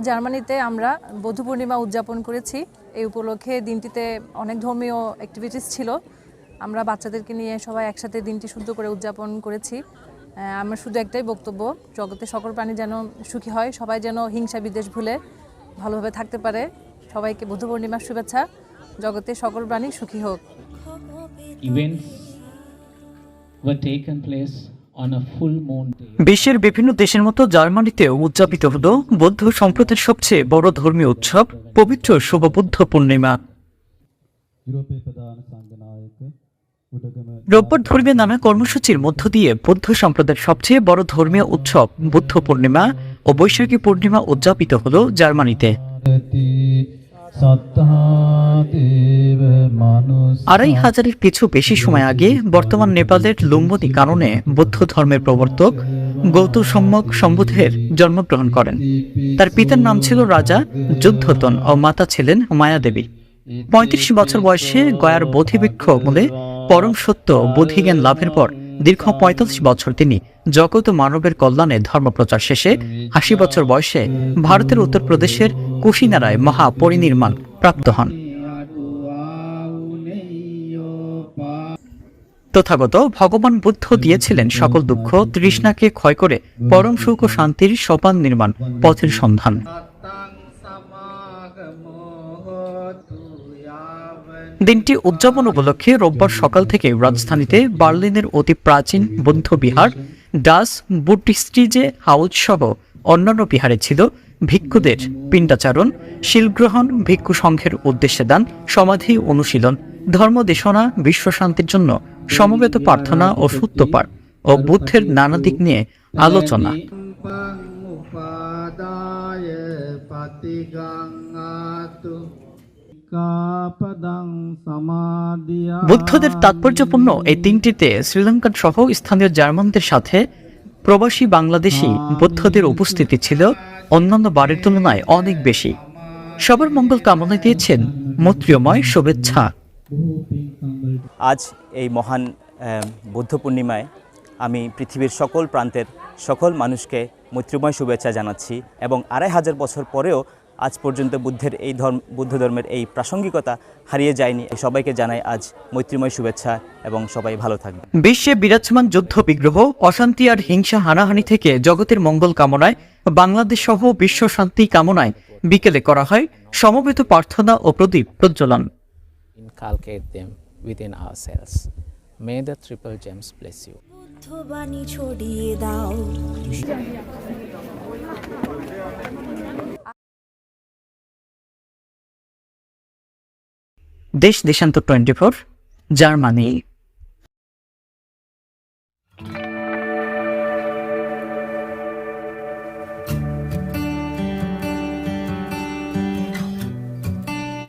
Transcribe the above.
আজ জার্মানিতে আমরা বৌদ্ধ পূর্ণিমা উদযাপন করেছি। এই উপলক্ষে দিনটিতে অনেক ধর্মীয় অ্যাক্টিভিটিস ছিল। আমরা বাচ্চাদেরকে নিয়ে সবাই একসাথে দিনটি সুন্দর করে উদযাপন করেছি। আমার শুধু একটাই বক্তব্য, জগতে সকল প্রাণী যেন সুখী হয়, সবাই যেন হিংসা বিদ্বেষ ভুলে ভালোভাবে থাকতে পারে। সবাইকে বুদ্ধ পূর্ণিমার শুভেচ্ছা। জগতে সকল প্রাণী সুখী হোক। Were taken place বিশ্বের বিভিন্ন দেশের মতো জার্মানিতেও উদযাপিত হল বৌদ্ধ সম্প্রদায়ের সবচেয়ে বড় ধর্মীয় উৎসব পবিত্র শুভবুদ্ধ পূর্ণিমা। রোববার ধর্মীয় নানা কর্মসূচির মধ্য দিয়ে বৌদ্ধ সম্প্রদায়ের সবচেয়ে বড় ধর্মীয় উৎসব বুদ্ধ পূর্ণিমা ও বৈশাখী পূর্ণিমা উদযাপিত হল জার্মানিতে। আড়াই হাজারের কিছু বেশি সময় আগে বর্তমান নেপালের লুম্বনি কারণে বৌদ্ধ ধর্মের প্রবর্তক গৌতম সম্যক সম্বুধের জন্মগ্রহণ করেন। তার পিতার নাম ছিল রাজা যুদ্ধতন ও মাতা ছিলেন মায়াদেবী। পঁয়ত্রিশ বছর বয়সে গয়ার বোধিবৃক্ষ মূলে পরম সত্য বোধিজ্ঞান লাভের পর দীর্ঘ পঁয়তাল্লিশ বছর তিনি জগৎ মানবের কল্যাণে ধর্মপ্রচার শেষে আশি বছর বয়সে ভারতের উত্তরপ্রদেশের কুশিনারায় মহা পরিনির্মাণ প্রাপ্ত হন। তথাগত ভগবান বুদ্ধ দিয়েছিলেন সকল দুঃখ তৃষ্ণাকে ক্ষয় করে পরম সুখ ও শান্তির সোপান নির্মাণ পথের সন্ধান। দিনটি উদযাপন উপলক্ষে রোববার সকাল থেকে রাজধানীতে বার্লিনের অতি প্রাচীন বৌদ্ধবিহার ডাস, বুটিস্টিজে হাউস সহ অন্যান্য বিহারে ছিল ভিক্ষুদের পিণ্ডাচারণ, শিলগ্রহণ, ভিক্ষু সংঘের উদ্দেশ্যে দান, সমাধি, অনুশীলন ধর্মদেশনা বিশ্বশান্তির জন্য সমবেত প্রার্থনা ও সূত্রপাঠ ও বুদ্ধের নানা দিক নিয়ে আলোচনা। বুদ্ধদের তাৎপর্যপূর্ণ এই তিনটিতে শ্রীলঙ্কার সহ স্থানীয় জার্মানদের সাথে প্রবাসী বাংলাদেশি বৌদ্ধদের উপস্থিতি ছিল অন্যান্য বারের তুলনায় অনেক বেশি। সবার মঙ্গল কামনা দিয়েছেন মৈত্রীয়ময় শুভেচ্ছা। আজ এই মহান আহ, বুদ্ধ পূর্ণিমায় আমি পৃথিবীর সকল প্রান্তের সকল মানুষকে মৈত্রীময় শুভেচ্ছা জানাচ্ছি এবং আড়াই হাজার বছর পরেও আজ পর্যন্ত বুদ্ধের এই ধর্ম বুদ্ধ ধর্মের এই প্রাসঙ্গিকতা হারিয়ে যায়নি সবাইকে জানাই আজ মৈত্রীময় শুভেচ্ছা এবং সবাই ভালো থাকবে বিশ্বে বিরাজমান যুদ্ধ বিগ্রহ অশান্তি আর হিংসা হানাহানি থেকে জগতের মঙ্গল কামনায় বাংলাদেশ সহ বিশ্ব শান্তি কামনায় বিকেলে করা হয় সমবেত প্রার্থনা ও প্রদীপ প্রজ্বলন inculcate them within ourselves. May the triple gems bless you. দেশ দেশান্তর টোয়েন্টি ফোর জার্মানি।